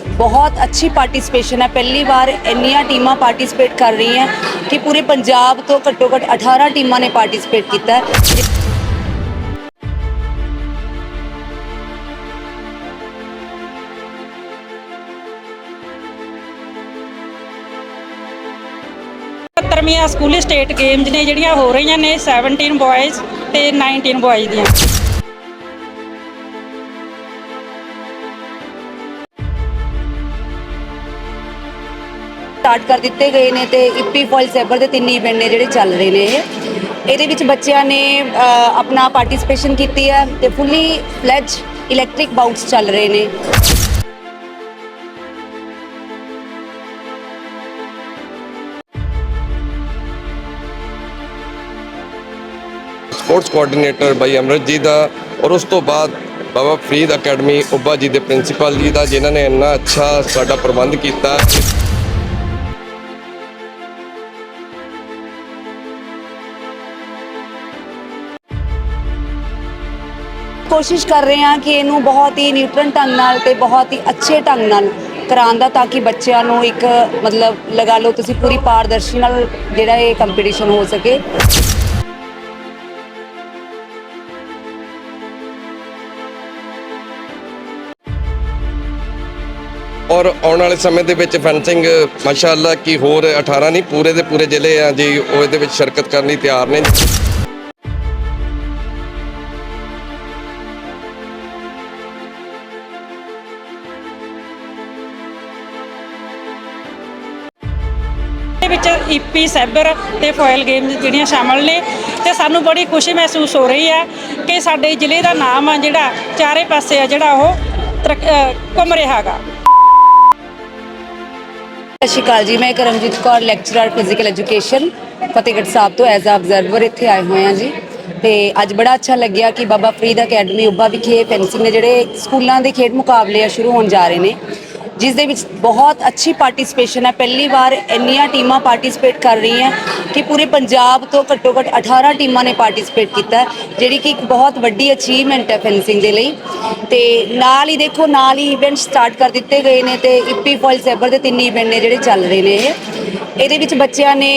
ਬਹੁਤ ਅੱਛੀ ਪਾਰਟਿਸਿਪੇਸ਼ਨ ਹੈ। ਪਹਿਲੀ ਵਾਰ ਇੰਨੀਆਂ ਟੀਮਾਂ ਪਾਰਟਿਸਿਪੇਟ ਕਰ ਰਹੀਆਂ ਕਿ ਪੂਰੇ ਪੰਜਾਬ ਤੋਂ ਘੱਟੋ ਘੱਟ 18 ਟੀਮਾਂ ਨੇ ਪਾਰਟਿਸਿਪੇਟ ਕੀਤਾ ਹੈ। ਸੱਤਰਵੀਆਂ ਸਕੂਲੀ ਸਟੇਟ ਗੇਮਜ਼ ਨੇ ਜਿਹੜੀਆਂ ਹੋ ਰਹੀਆਂ ਨੇ 17 ਬॉयਜ਼ ਤੇ 19 ਬॉयਜ਼ ਦੀਆਂ। ਸਟਾਰਟ ਕਰ ਦਿੱਤੇ ਗਏ ਨੇ ਤੇ ਇਪੀ ਫੋਇਲ ਸੈਬਰ ਦੇ ਤਿੰਨ ਇਵੈਂਟ ਨੇ ਜਿਹੜੇ ਚੱਲ ਰਹੇ ਨੇ ਇਹ। ਇਹਦੇ ਵਿੱਚ ਬੱਚਿਆਂ ਨੇ ਆਪਣਾ ਪਾਰਟਿਸਿਪੇਸ਼ਨ ਕੀਤੀ ਹੈ ਤੇ ਫੁੱਲੀ ਫਲੈਜ ਇਲੈਕਟ੍ਰਿਕ ਬਾਊਟਸ ਚੱਲ ਰਹੇ ਨੇ। ਸਪੋਰਟਸ ਕੋਆਰਡੀਨੇਟਰ ਬਾਈ ਅਮਰਤ ਜੀ ਦਾ ਔਰ ਉਸ ਤੋਂ ਬਾਅਦ ਬਾਬਾ ਫਰੀਦ ਅਕੈਡਮੀ, ਉੱਭਾ ਜੀ ਦੇ ਪ੍ਰਿੰਸੀਪਲ ਜੀ ਦਾ, ਜਿਨ੍ਹਾਂ ਨੇ ਇੰਨਾ ਅੱਛਾ ਸਾਡਾ ਪ੍ਰਬੰਧ ਕੀਤਾ। ਕੋਸ਼ਿਸ਼ ਕਰ ਰਹੇ ਹਾਂ ਕਿ ਇਹਨੂੰ ਬਹੁਤ ਹੀ ਨਿਊਟਰਲ ਢੰਗ ਨਾਲ ਤੇ ਬਹੁਤ ਹੀ ਅੱਛੇ ਢੰਗ ਨਾਲ ਕਰਾਉਣ ਦਾ ਤਾਂ ਕਿ ਬੱਚਿਆਂ ਨੂੰ ਇੱਕ ਮਤਲਬ ਲਗਾ ਲਓ ਤੁਸੀਂ ਪੂਰੀ ਪਾਰਦਰਸ਼ੀ ਨਾਲ ਜਿਹੜਾ ਇਹ ਕੰਪੀਟੀਸ਼ਨ ਹੋ ਸਕੇ। ਔਰ ਆਉਣ ਵਾਲੇ ਸਮੇਂ ਦੇ ਵਿੱਚ ਫੈਂਸਿੰਗ ਮਾਸ਼ਾਅੱਲਾ, ਕੀ ਹੋਰ 18 ਨਹੀਂ, ਪੂਰੇ ਦੇ ਪੂਰੇ ਜ਼ਿਲ੍ਹੇ ਆ ਜੀ, ਉਹ ਇਹਦੇ ਵਿੱਚ ਸ਼ਿਰਕਤ ਕਰਨ ਲਈ ਤਿਆਰ ਨੇ। ਵਿੱਚ ਈਪੀ ਸੈਬਰ ਤੇ ਫੋਇਲ ਗੇਮਸ ਜਿਹੜੀਆਂ ਸ਼ਾਮਲ ਨੇ ਤੇ ਸਾਨੂੰ ਬੜੀ ਖੁਸ਼ੀ ਮਹਿਸੂਸ ਹੋ ਰਹੀ ਹੈ ਕਿ ਸਾਡੇ ਜ਼ਿਲ੍ਹੇ ਦਾ ਨਾਮ ਆ ਜਿਹੜਾ, ਚਾਰੇ ਪਾਸੇ ਆ ਜਿਹੜਾ ਉਹ ਘੁੰਮ ਰਿਹਾ ਸਤਿ ਸ਼੍ਰੀ ਅਕਾਲ ਜੀ, ਮੈਂ Karamjit Kaur lecturer physical education Fatehgarh Sahib ਤੋਂ ਐਜ਼ ਅ ਆਬਜ਼ਰਵਰ ਇੱਥੇ ਆਏ ਹੋਏ ਹਾਂ ਜੀ। ਤੇ ਅੱਜ ਬੜਾ ਅੱਛਾ ਲੱਗਿਆ ਕਿ ਬਾਬਾ ਫਰੀਦ ਅਕੈਡਮੀ, ਉੱਭਾ ਵਿਖੇ ਫੈਂਸਿੰਗ ਦੇ ਜਿਹੜੇ ਸਕੂਲਾਂ ਦੇ ਖੇਡ ਮੁਕਾਬਲੇ ਆ, ਸ਼ੁਰੂ ਹੋਣ ਜਾ ਰਹੇ ਨੇ। ਜਿਸ ਦੇ ਵਿੱਚ ਬਹੁਤ ਅੱਛੀ ਪਾਰਟਿਸਿਪੇਸ਼ਨ ਹੈ। ਪਹਿਲੀ ਵਾਰ ਇੰਨੀਆਂ ਟੀਮਾਂ ਪਾਰਟਿਸਿਪੇਟ ਕਰ ਰਹੀਆਂ ਕਿ ਪੂਰੇ ਪੰਜਾਬ ਤੋਂ ਘੱਟੋ ਘੱਟ 18 ਟੀਮਾਂ ਨੇ ਪਾਰਟਿਸਿਪੇਟ ਕੀਤਾ ਜਿਹੜੀ ਕਿ ਇੱਕ ਬਹੁਤ ਵੱਡੀ ਅਚੀਵਮੈਂਟ ਹੈ ਫੈਂਸਿੰਗ ਦੇ ਲਈ। ਤੇ ਨਾਲ ਹੀ ਦੇਖੋ, ਨਾਲ ਹੀ ਇਵੈਂਟ ਸਟਾਰਟ ਕਰ ਦਿੱਤੇ ਗਏ ਨੇ ਤੇ ਇਪੀ ਫੋਇਲ ਸੈਬਰ ਦੇ ਤਿੰਨ ਇਵੈਂਟ ਨੇ ਜਿਹੜੇ ਚੱਲ ਰਹੇ ਨੇ ਇਹ। ਇਹਦੇ ਵਿੱਚ ਬੱਚਿਆਂ ਨੇ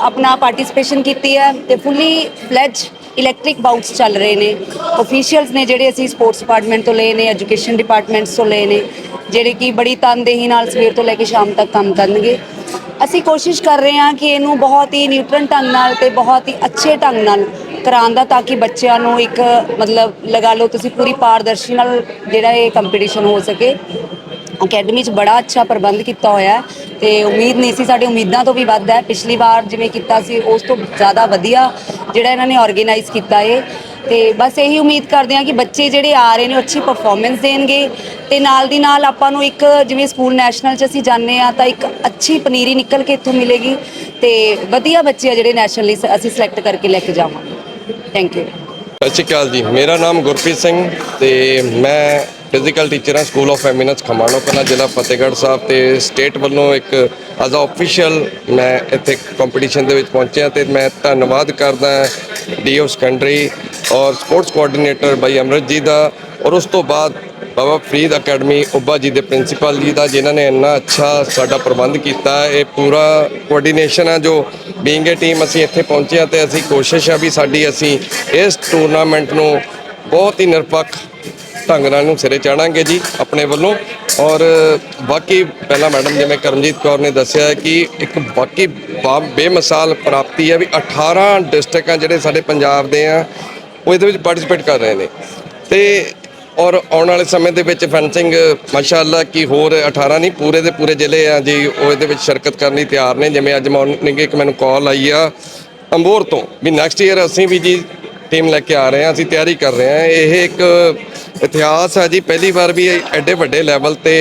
ਆਪਣਾ ਪਾਰਟਿਸਿਪੇਸ਼ਨ ਕੀਤੀ ਹੈ ਤੇ ਫੁੱਲੀ ਫਲੈਜ ਇਲੈਕਟ੍ਰਿਕ ਬਾਊਟਸ ਚੱਲ ਰਹੇ ਨੇ। ਅਫੀਸ਼ੀਅਲਸ ਨੇ ਜਿਹੜੇ ਅਸੀਂ ਸਪੋਰਟਸ ਡਿਪਾਰਟਮੈਂਟ ਤੋਂ ਲਏ ਨੇ ਐਜੂਕੇਸ਼ਨ ਡਿਪਾਰਟਮੈਂਟਸ ਤੋਂ ਲਏ ਨੇ, ਜਿਹੜੇ ਕਿ ਬੜੀ ਤਨਦੇਹੀ ਨਾਲ ਸਵੇਰ ਤੋਂ ਲੈ ਕੇ ਸ਼ਾਮ ਤੱਕ ਕੰਮ ਕਰਨਗੇ। ਅਸੀਂ ਕੋਸ਼ਿਸ਼ ਕਰ ਰਹੇ ਹਾਂ ਕਿ ਇਹਨੂੰ ਬਹੁਤ ਹੀ ਨਿਊਟਰਨ ਢੰਗ ਨਾਲ ਤੇ ਬਹੁਤ ਹੀ ਅੱਛੇ ਢੰਗ ਨਾਲ ਕਰਾਉਣ ਦਾ ਤਾਂ ਕਿ ਬੱਚਿਆਂ ਨੂੰ ਇੱਕ ਮਤਲਬ ਲਗਾ ਲਓ ਤੁਸੀਂ ਪੂਰੀ ਪਾਰਦਰਸ਼ੀ ਨਾਲ ਜਿਹੜਾ ਇਹ ਕੰਪੀਟੀਸ਼ਨ ਹੋ ਸਕੇ। ਅਕੈਡਮੀ 'ਚ ਬੜਾ ਅੱਛਾ ਪ੍ਰਬੰਧ ਕੀਤਾ ਹੋਇਆ ਹੈ। ਤੇ ਉਮੀਦ ਨਹੀਂ ਸੀ, ਸਾਡੀ ਉਮੀਦਾਂ ਤੋਂ ਵੀ ਵੱਧ ਹੈ। ਪਿਛਲੀ ਵਾਰ ਜਿਵੇਂ ਕੀਤਾ ਸੀ, ਉਸ ਤੋਂ ਜ਼ਿਆਦਾ ਵਧੀਆ ਜਿਹੜਾ ਇਹਨਾਂ ਨੇ ਆਰਗੇਨਾਈਜ਼ ਕੀਤਾ ਏ। ਤੇ ਬਸ ਇਹੀ ਉਮੀਦ ਕਰਦੇ ਹਾਂ ਕਿ ਬੱਚੇ ਜਿਹੜੇ ਆ ਰਹੇ ਨੇ, ਉਹ ਅੱਛੀ ਪਰਫਾਰਮੈਂਸ ਦੇਣਗੇ। ਤੇ ਨਾਲ ਦੀ ਨਾਲ ਆਪਾਂ ਨੂੰ ਇੱਕ ਜਿਵੇਂ ਸਕੂਲ ਨੈਸ਼ਨਲ 'ਚ ਅਸੀਂ ਜਾਂਦੇ ਆ ਤਾਂ ਇੱਕ ਅੱਛੀ ਪਨੀਰੀ ਨਿਕਲ ਕੇ ਇੱਥੋਂ ਮਿਲੇਗੀ। ਤੇ ਵਧੀਆ ਬੱਚੇ ਆ ਜਿਹੜੇ ਨੈਸ਼ਨਲ ਲਈ ਸ- ਅਸੀਂ ਸਿਲੈਕਟ ਕਰਕੇ ਲੈ ਕੇ ਜਾਵਾਂਗੇ। ਥੈਂਕ ਯੂ ਸਤਿ ਸ਼੍ਰੀ ਅਕਾਲ ਜੀ। ਮੇਰਾ ਨਾਮ ਗੁਰਪ੍ਰੀਤ ਸਿੰਘ ਤੇ ਮੈਂ ਫਿਜ਼ੀਕਲ ਟੀਚਰ ਹਾਂ school of eminence Khamano Kalan ਜ਼ਿਲ੍ਹਾ ਫਤਿਹਗੜ੍ਹ ਸਾਹਿਬ ਤੇ ਸਟੇਟ ਵੱਲੋਂ ਇੱਕ ਐਜ਼ ਅ ਆਫੀਸ਼ੀਅਲ ਮੈਂ ਇੱਥੇ ਕੰਪੀਟੀਸ਼ਨ ਦੇ ਵਿੱਚ ਪਹੁੰਚਿਆ ਤੇ ਮੈਂ ਧੰਨਵਾਦ ਕਰਦਾ ਡੀਓ ਸੈਕੰਡਰੀ ਔਰ ਸਪੋਰਟਸ ਕੋਆਰਡੀਨੇਟਰ ਬਾਈ ਅਮਰਤ ਜੀ ਦਾ ਔਰ ਉਸ ਤੋਂ ਬਾਅਦ ਬਾਬਾ ਫਰੀਦ ਅਕੈਡਮੀ ਉੱਭਾ ਜੀ ਦੇ ਪ੍ਰਿੰਸੀਪਲ ਜੀ ਦਾ, ਜਿਨ੍ਹਾਂ ਨੇ ਇੰਨਾ ਅੱਛਾ ਸਾਡਾ ਪ੍ਰਬੰਧ ਕੀਤਾ। ਇਹ ਪੂਰਾ ਕੋਆਰਡੀਨੇਸ਼ਨ ਹੈ ਜੋ ਬੀਇੰਗ ਏ ਟੀਮ ਅਸੀਂ ਇੱਥੇ ਪਹੁੰਚੇ ਹਾਂ ਤੇ ਅਸੀਂ ਕੋਸ਼ਿਸ਼ ਆ ਵੀ ਸਾਡੀ ਅਸੀਂ ਇਸ ਟੂਰਨਾਮੈਂਟ ਨੂੰ ਬਹੁਤ ਹੀ ਨਿਰਪੱਖ ਢੰਗ ਨਾਲ ਨੂੰ ਸਿਰੇ ਚਾੜਾਂਗੇ ਜੀ ਆਪਣੇ ਵੱਲੋਂ। ਔਰ ਬਾਕੀ ਪਹਿਲਾਂ ਮੈਡਮ ਜਿਵੇਂ ਕਰਮਜੀਤ ਕੌਰ ਨੇ ਦੱਸਿਆ ਕਿ ਇੱਕ ਬਾਕੀ ਬੇਮਿਸਾਲ ਪ੍ਰਾਪਤੀ ਹੈ ਵੀ 18 ਡਿਸਟ੍ਰਿਕਟਾਂ ਜਿਹੜੇ ਸਾਡੇ ਪੰਜਾਬ ਦੇ ਆ, ਉਹ ਇਹਦੇ ਵਿੱਚ ਪਾਰਟਿਸਿਪੇਟ ਕਰ ਰਹੇ ਨੇ। ਤੇ ਔਰ ਆਉਣ ਵਾਲੇ ਸਮੇਂ ਦੇ ਵਿੱਚ ਫੈਂਸਿੰਗ ਮਾਸ਼ਾਅੱਲਾ ਕੀ ਹੋਰ 18 ਨਹੀਂ, ਪੂਰੇ ਦੇ ਪੂਰੇ ਜ਼ਿਲ੍ਹੇ ਆ ਜੀ, ਉਹ ਇਹਦੇ ਵਿੱਚ ਸ਼ਿਰਕਤ ਕਰਨ ਲਈ ਤਿਆਰ ਨੇ। ਜਿਵੇਂ ਅੱਜ ਮਾਰਨਿੰਗ ਇੱਕ ਮੈਨੂੰ ਕਾਲ ਆਈ ਆ ਅੰਬੋਰ ਤੋਂ ਵੀ ਨੈਕਸਟ ਈਅਰ ਅਸੀਂ ਵੀ ਜੀ ਟੀਮ ਲੈ ਕੇ ਆ ਰਹੇ ਹਾਂ, ਅਸੀਂ ਤਿਆਰੀ ਕਰ ਰਹੇ ਹਾਂ। ਇਹ ਇੱਕ ਇਤਿਹਾਸ ਆ ਜੀ ਪਹਿਲੀ ਵਾਰ ਵੀ ਇਹ ਐਡੇ ਵੱਡੇ ਲੈਵਲ ਤੇ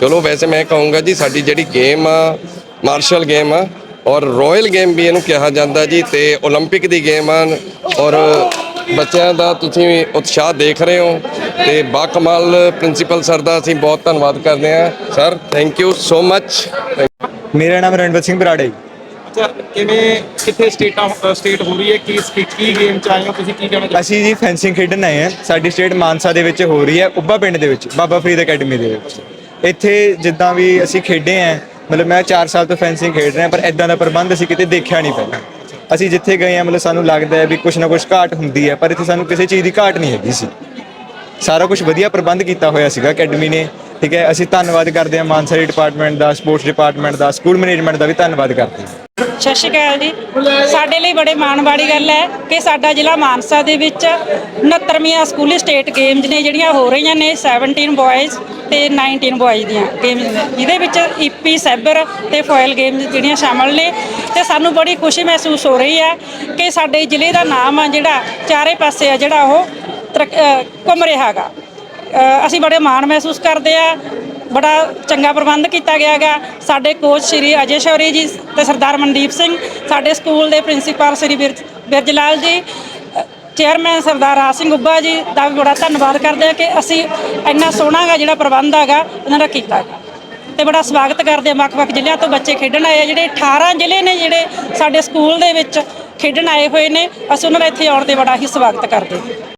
ਚਲੋ ਵੈਸੇ ਮੈਂ ਕਹੂੰਗਾ ਜੀ ਸਾਡੀ ਜਿਹੜੀ ਗੇਮ ਆ ਮਾਰਸ਼ਲ ਗੇਮ ਆ ਔਰ ਰਾਇਲ ਗੇਮ ਵੀ ਇਹਨੂੰ ਕਿਹਾ ਜਾਂਦਾ ਜੀ ਤੇ 올림픽 ਦੀ ਗੇਮ ਆ ਔਰ ਬੱਚਿਆਂ ਦਾ ਤੁਸੀਂ ਉਤਸ਼ਾਹ ਦੇਖ ਰਹੇ ਹੋ ਤੇ ਬਾਕਮਾਲ ਪ੍ਰਿੰਸੀਪਲ ਸਰ ਦਾ ਅਸੀਂ ਬਹੁਤ ਧੰਨਵਾਦ ਕਰਦੇ ਹਾਂ sir thank you so much ਮੇਰਾ ਨਾਮ ਰਣਵਤ ਸਿੰਘ ਬਰਾੜਾ ਜੀ ਕਿਵੇਂ, ਕਿੱਥੇ ਸਟੇਟਾਂ ਸਟੇਟ ਹੋ ਰਹੀ ਹੈ? ਕੀ ਕੀ ਗੇਮ ਚ ਆਏ ਹੋ? ਤੁਸੀਂ ਕੀ ਕਹਿਣਾ ਚਾਹੁੰਦੇ ਅਸੀਂ ਜੀ ਫੈਂਸਿੰਗ ਖੇਡਣ ਆਏ ਹਾਂ। ਸਾਡੀ ਸਟੇਟ ਮਾਨਸਾ ਦੇ ਵਿੱਚ ਹੋ ਰਹੀ ਹੈ ਉੱਬਾ ਪਿੰਡ ਦੇ ਵਿੱਚ, ਬਾਬਾ ਫਰੀਦ ਅਕੈਡਮੀ ਦੇ ਵਿੱਚ। ਇੱਥੇ ਜਿੱਦਾਂ ਵੀ ਅਸੀਂ ਖੇਡੇ ਆਂ ਮਤਲਬ ਮੈਂ 4 ਸਾਲ ਤੋਂ ਫੈਂਸਿੰਗ ਖੇਡ ਰਿਹਾ, ਪਰ ਇਦਾਂ ਦਾ ਪ੍ਰਬੰਧ ਅਸੀਂ ਕਿਤੇ ਦੇਖਿਆ ਨਹੀਂ ਪਹਿਲਾਂ। ਅਸੀਂ ਜਿੱਥੇ ਗਏ ਆ ਮਤਲਬ ਸਾਨੂੰ ਲੱਗਦਾ ਹੈ ਵੀ ਕੁਝ ਨਾ ਕੁਝ ਘਾਟ ਹੁੰਦੀ ਹੈ, ਪਰ ਇੱਥੇ ਸਾਨੂੰ ਕਿਸੇ ਚੀਜ਼ ਦੀ ਘਾਟ ਨਹੀਂ ਹੈਗੀ ਸੀ। ਸਾਰਾ ਕੁਝ ਵਧੀਆ ਪ੍ਰਬੰਧ ਕੀਤਾ ਹੋਇਆ ਸੀਗਾ ਅਕੈਡਮੀ ਨੇ, ਠੀਕ ਹੈ? ਅਸੀਂ ਧੰਨਵਾਦ ਕਰਦੇ ਹਾਂ ਮਾਨਸਰੀ ਡਿਪਾਰਟਮੈਂਟ ਦਾ ਸਪੋਰਟਸ ਡਿਪਾਰਟਮੈਂਟ ਦਾ ਸਕੂਲ ਮੈਨੇਜਮੈਂਟ ਦਾ ਵੀ ਧੰਨਵਾਦ ਕਰਦੇ ਹਾਂ। ਸਤਿ ਸ਼੍ਰੀ ਅਕਾਲ ਜੀ। ਸਾਡੇ ਲਈ ਬੜੇ ਮਾਣ ਵਾਲੀ ਗੱਲ ਹੈ ਕਿ ਸਾਡਾ ਜ਼ਿਲ੍ਹਾ ਮਾਨਸਾ ਦੇ ਵਿੱਚ 69ਵੀਆਂ ਸਕੂਲੀ ਸਟੇਟ ਗੇਮਜ਼ ਨੇ ਜਿਹੜੀਆਂ ਹੋ ਰਹੀਆਂ ਨੇ 17 ਬॉयਜ਼ ਤੇ 19 ਬॉयਜ਼ ਦੀਆਂ ਗੇਮਜ਼ ਨੇ। ਜਿਹਦੇ ਵਿੱਚ ਈਪੀ, ਸੈਬਰ ਤੇ ਫੋਇਲ ਗੇਮਜ਼ ਜਿਹੜੀਆਂ ਸ਼ਾਮਲ ਨੇ। ਤੇ ਸਾਨੂੰ ਬੜੀ ਖੁਸ਼ੀ ਮਹਿਸੂਸ ਹੋ ਰਹੀ ਹੈ ਕਿ ਸਾਡੇ ਜ਼ਿਲ੍ਹੇ ਦਾ ਨਾਮ ਆ ਜਿਹੜਾ, ਚਾਰੇ ਪਾਸੇ ਆ ਜਿਹੜਾ ਉਹ ਤਰੱਕ- ਘੁੰਮ ਰਿਹਾ ਹੈਗਾ। ਅਸੀਂ ਬੜੇ ਮਾਣ ਮਹਿਸੂਸ ਕਰਦੇ ਆ ਬੜਾ ਚੰਗਾ ਪ੍ਰਬੰਧ ਕੀਤਾ ਗਿਆ ਗਾ ਸਾਡੇ ਕੋਚ ਸ਼੍ਰੀ ਅਜੇ ਸ਼ੌਰੀ ਜੀ ਤੇ ਸਰਦਾਰ ਮਨਦੀਪ ਸਿੰਘ, ਸਾਡੇ ਸਕੂਲ ਦੇ ਪ੍ਰਿੰਸੀਪਲ ਸ਼੍ਰੀ ਬਿਰਜ ਬਿਰਜ ਜੀ, ਚੇਅਰਮੈਨ ਸਰਦਾਰ ਰਾਜ ਸਿੰਘ ਉੱਬਾ ਜੀ ਦਾ ਵੀ ਬੜਾ ਧੰਨਵਾਦ ਕਰਦੇ ਆ ਕਿ ਅਸੀਂ ਇੰਨਾ ਸੋਹਣਾ ਗਾ ਜਿਹੜਾ ਪ੍ਰਬੰਧ ਹੈਗਾ, ਉਹਨਾਂ ਦਾ ਕੀਤਾ ਗਾ ਤੇ ਬੜਾ ਸਵਾਗਤ ਕਰਦੇ ਆ ਵੱਖ-ਵੱਖ ਜ਼ਿਲ੍ਹਿਆਂ ਤੋਂ ਬੱਚੇ ਖੇਡਣ ਆਏ ਆ, ਜਿਹੜੇ 18 ਜ਼ਿਲ੍ਹੇ ਨੇ ਜਿਹੜੇ ਸਾਡੇ ਸਕੂਲ ਦੇ ਵਿੱਚ ਖੇਡਣ ਆਏ ਹੋਏ ਨੇ, ਅਸੀਂ ਉਹਨਾਂ ਦਾ ਇੱਥੇ ਆਉਣ ਤੇ ਬੜਾ ਹੀ ਸਵਾਗਤ ਕਰਦੇ ਹਾਂ।